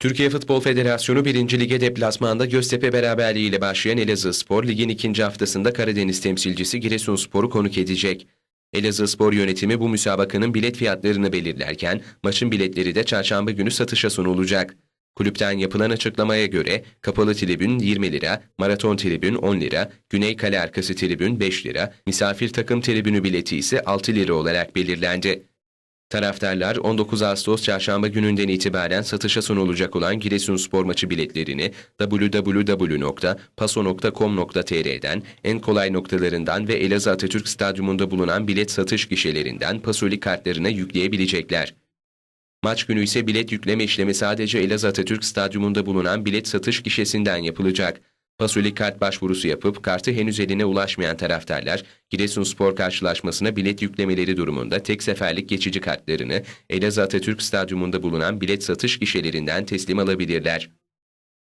Türkiye Futbol Federasyonu 1. Lige deplasmanda Göztepe beraberliğiyle başlayan Elazığ Spor, ligin ikinci haftasında Karadeniz temsilcisi Giresunspor'u konuk edecek. Elazığ Spor yönetimi bu müsabakanın bilet fiyatlarını belirlerken maçın biletleri de çarşamba günü satışa sunulacak. Kulüpten yapılan açıklamaya göre kapalı tribün 20 lira, maraton tribün 10 lira, güney kale arkası tribün 5 lira, misafir takım tribünü bileti ise 6 lira olarak belirlendi. Taraftarlar 19 Ağustos çarşamba gününden itibaren satışa sunulacak olan Giresunspor maçı biletlerini www.paso.com.tr'den en kolay noktalarından ve Elazığ Atatürk Stadyumunda bulunan bilet satış gişelerinden Pasoli kartlarına yükleyebilecekler. Maç günü ise bilet yükleme işlemi sadece Elazığ Atatürk Stadyumunda bulunan bilet satış gişesinden yapılacak. Pasoli kart başvurusu yapıp kartı henüz eline ulaşmayan taraftarlar Giresunspor karşılaşmasına bilet yüklemeleri durumunda tek seferlik geçici kartlarını Elazığ Atatürk Stadyumunda bulunan bilet satış gişelerinden teslim alabilirler.